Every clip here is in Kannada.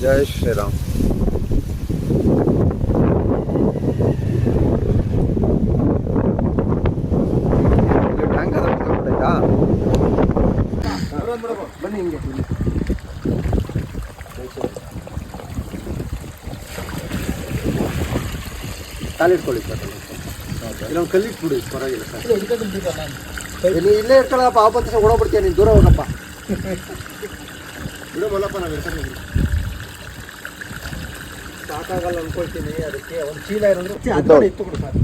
ಜೈ ಶ್ರೀರಾಮ್? ಬನ್ನಿ ಹಿಂಗೆ ಕಾಲಿಟ್ಕೊಳ್ಳಿ ಸರ್ ಇಲ್ಲೊಂದು ಕಲ್ಲಿಟ್ಬಿಡಿ ಪರವಾಗಿಲ್ಲ ಸರ್ ನೀ ಇಲ್ಲೇ ಇರ್ತಾಳಪ್ಪ ಆ ಬಂತ ಓಡೋಗ್ಬಿಡ್ತೀಯ ನೀನು ದೂರ ಹೋಗಪ್ಪ ಬಿಡು ಮಲ್ಲಪ್ಪ ನಾವು ಸಾಕಾಗಲ್ಲ ಅನ್ಕೊಳ್ತೀನಿ. ಅದಕ್ಕೆ ಒಂದು ಚೀಲ ಇರೋದ್ರೆ ಅದನ್ನ ಇತ್ತು ಕೊಡು ಸರ್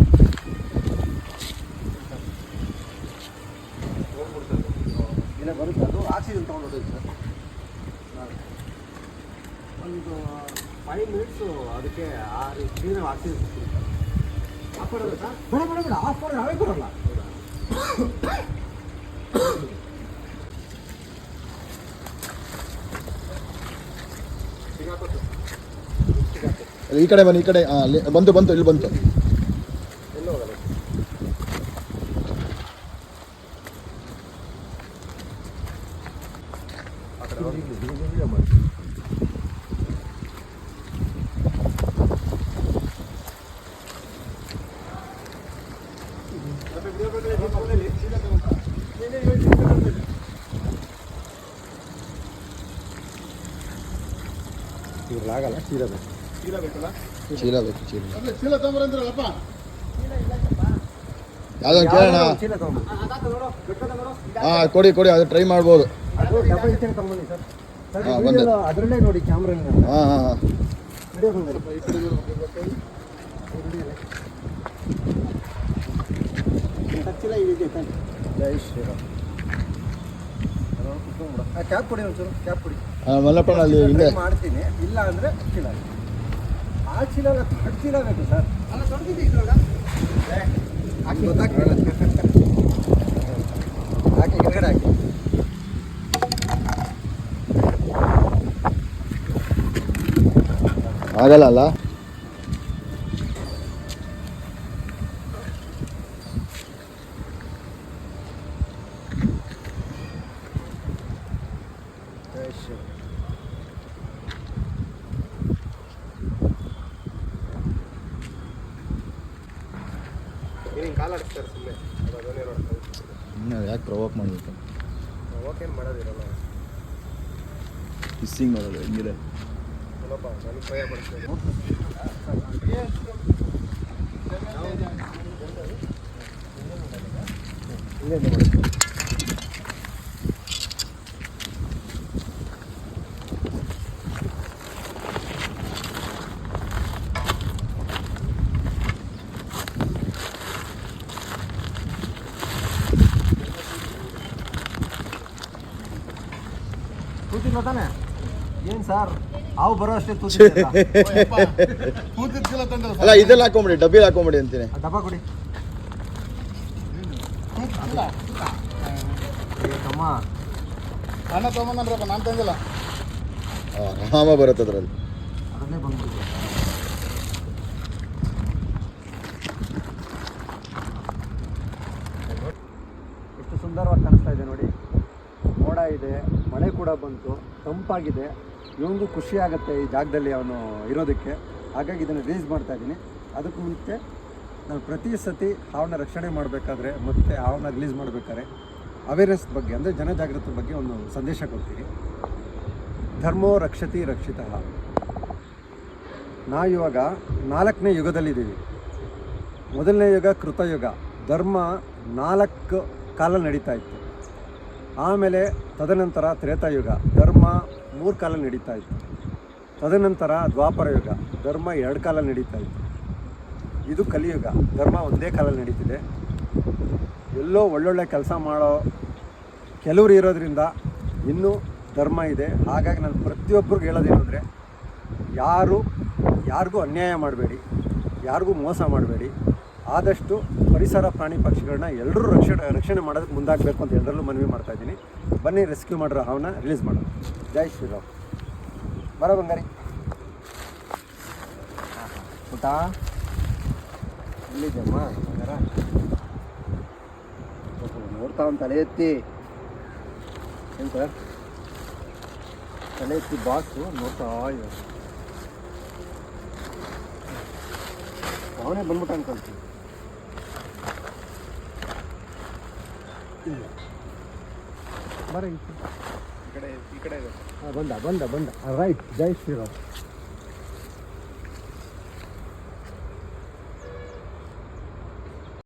ಇಲ್ಲ ಬರುತ್ತೆ ಅದು? ಆಕ್ಸಿಜನ್ ತೊಗೊಂಡು ಹೋಗಿ ಸರ್. ಒಂದು ಫೈವ್ ಮಿನಿಟ್ಸು ಅದಕ್ಕೆ ಆ ರೀತಿ ಆಕ್ಸಿಜನ್ ಆಫ್ ಮಾಡೋದು ಸರ್ ಬೇಡ ಬೇಡ ಬೇಡ. ಆಫ್ ಮಾಡಿದ್ರೆ ನಾವೇ ಬರಲ್ಲ ಈ ಕಡೆ ಬನ್ನಿ ಈ ಕಡೆ ಅಲ್ಲಿ ಬಂತು ಬಂತು ಇಲ್ಲಿ ಬಂತು. ಎಲ್ಲೂ ಹೋಗಲ್ಲ ಆ ಕಡೆ ಚೀಲ ಬೇಕು ಚೀಲ ಬೇಕು ಚೀಲ ಚೀಲ ತಗೊಂಬರಂದ್ರಲ್ಲಪ್ಪ. ಯಾವ್ದೊಂದು ಕೇಳೋಣ ಹಾಂ ಕೊಡಿ ಕೊಡಿ ಅದು ಟ್ರೈ ಮಾಡ್ಬೋದು. ಅದರಲ್ಲೇ ನೋಡಿ ಕ್ಯಾಮ್ರಾ ಹಾಂ ಹಾಂ ಹಾಂ. ಜೈ ಶ್ರೀರಾಮ್. ಕ್ಯಾಪ್ ಕೊಡಿ ಒಂಚೂರು ಕ್ಯಾಪ್ ಕೊಡಿ. ಅಲ್ಲಿ ಹಿಂದೆ. ಮಾಡ್ತೀನಿ ಇಲ್ಲ ಅಂದರೆ ಚೀಲ ಆ ಚೀಲ ಅಲ್ಲ ದೊಡ್ಡ ಸರ್ ಅಲ್ಲ ದೊಡ್ಡದಿದೆ ಇದ್ರೊಳಗ ಹಾಕಿ. ಹಾಕಿ ಕೆಳಗಡೆ ಹಾಕಿ. ಆಗಲ್ಲ ಅಲ್ಲ? ನೀನು ಕಾಲಾಡಿಸ್ತಾರೆ ಸುಮ್ಮನೆ ಅದು ಅದನ್ನೇ ನೋಡ್ತಾರೆ ಇನ್ನು ಯಾಕೆ ಪ್ರವೋಕ್ ಮಾಡಬೇಕು ಓಕೆನ್ ಮಾಡೋದಿರಲ್ಲ ಕಿಸ್ಸಿಂಗ್ ಮಾಡೋದು ಹೆಂಗಿದೆ ಸ್ವಲ್ಪ ನನಗೆ ಭಯ ಬರ್ತದೆ ಕೂತಿಲ್ಲ ತಾನೆ? ಏನು ಸರ್? ಅವು ಬರೋ ಅಷ್ಟೇ ತೂತಿಲ್ಲ ಕೂತಿದ್ ಚೀಲ ತಂದ್ರಲ್ಲ ಅಲ್ಲ ಇದೆಲ್ಲ ಹಾಕೊಂಬಿಡಿ ಡಬ್ಬಿಲಿ ಹಾಕೊಂಬಿಡಿ ಅಂತೀನಿ. ಡಬ್ಬ ಕೊಡಿ. ಅಲ್ಲ ತಮ್ಮ. ಅಣ್ಣ ತಗೊಂಬಂದ್ರಪ್ಪ ನಾನು ತಂದಿಲ್ಲ. ರಾಮ ಬರುತ್ತೆ ಅದರಲ್ಲಿ. ಅದನ್ನೇ ಬಂದ್ಬಿಟ್ಟು. ಎಷ್ಟು ಸುಂದರವಾಗಿ ಕಾಣಿಸ್ತಾ ಇದೆ ನೋಡಿ. ಮೋಡ ಇದೆ. ಕೂಡ ಬಂತು. ತಂಪಾಗಿದೆ. ಇವನಿಗೂ ಖುಷಿ ಆಗುತ್ತೆ ಈ ಜಾಗದಲ್ಲಿ ಅವನು ಇರೋದಕ್ಕೆ. ಹಾಗಾಗಿ ಇದನ್ನು ರಿಲೀಸ್ ಮಾಡ್ತಾ ಇದ್ದೀನಿ. ಅದಕ್ಕೂ ಮುಂಚೆ ನಾನು ಪ್ರತಿ ಸತಿ ಹಾವನ್ನ ರಕ್ಷಣೆ ಮಾಡಬೇಕಾದ್ರೆ ಮತ್ತು ಹಾವನ್ನ ರಿಲೀಸ್ ಮಾಡಬೇಕಾದ್ರೆ ಅವೇರ್ನೆಸ್ ಬಗ್ಗೆ, ಅಂದರೆ ಜನಜಾಗೃತಿ ಬಗ್ಗೆ ಒಂದು ಸಂದೇಶ ಕೊಡ್ತೀನಿ. ಧರ್ಮೋ ರಕ್ಷತಿ ರಕ್ಷಿತ. ನಾವಿವಾಗ ನಾಲ್ಕನೇ ಯುಗದಲ್ಲಿದ್ದೀವಿ. ಮೊದಲನೇ ಯುಗ ಕೃತಯುಗ ಧರ್ಮ ನಾಲ್ಕು ಕಾಲ ನಡೀತಾ ಇತ್ತು. ಆಮೇಲೆ ತದನಂತರ ತ್ರೇತಾಯುಗ ಧರ್ಮ ಮೂರು ಕಾಲ ನಡೀತಾ ಇತ್ತು. ತದನಂತರ ದ್ವಾಪರ ಯುಗ. ಧರ್ಮ ಎರಡು ಕಾಲ ನಡೀತಾ ಇತ್ತು. ಇದು ಕಲಿಯುಗ. ಧರ್ಮ ಒಂದೇ ಕಾಲ ನಡೀತಿದೆ. ಎಲ್ಲೋ ಒಳ್ಳೊಳ್ಳೆ ಕೆಲಸ ಮಾಡೋ ಕೆಲವರು ಇರೋದ್ರಿಂದ ಇನ್ನೂ ಧರ್ಮ ಇದೆ. ಹಾಗಾಗಿ ನಾನು ಪ್ರತಿಯೊಬ್ಬರಿಗೂ ಹೇಳೋದೇನು ಅಂದರೆ, ಯಾರು, ಯಾರಿಗೂ ಅನ್ಯಾಯ ಮಾಡಬೇಡಿ. ಯಾರಿಗೂ ಮೋಸ ಮಾಡಬೇಡಿ. ಆದಷ್ಟು ಪರಿಸರ ಪ್ರಾಣಿ ಪಕ್ಷಿಗಳನ್ನ ಎಲ್ಲರೂ ರಕ್ಷಣೆ ರಕ್ಷಣೆ ಮಾಡೋದಕ್ಕೆ ಮುಂದಾಗಬೇಕು ಅಂತ ಎಲ್ಲರಲ್ಲೂ ಮನವಿ ಮಾಡ್ತಾ ಇದ್ದೀನಿ. ಬನ್ನಿ ರೆಸ್ಕ್ಯೂ ಮಾಡಿರೋ ಹಾವನ್ನ ರಿಲೀಸ್ ಮಾಡೋಣ. ಜೈ ಶ್ರೀರಾಮ್. ಬರ ಬಂಗಾರಿ. ಊಟ? ಎಲ್ಲಿದ್ಯಮ್ಮ ಬಂಗಾರ? ನೋಡ್ತಾ ಒಂದು ತಲೆ ಎತ್ತಿ. ಎಂತ? ತಲೆ ಎತ್ತಿ ಬಾಸು ನೋಡ್ತಾ ಇದ್ದಾರೆ ಅವನೇ ಬಂದ್ಬಿಟ್ಟ ಅನ್ಕೊಳ್ತೀನಿ. ಬರ ಈ ಕಡೆ ಈ ಕಡೆ ಇದೆ. ಬಂದ ಬಂದ ಬಂದ. ರೈಟ್ ಜೈ ಶ್ರೀರಾಮ್.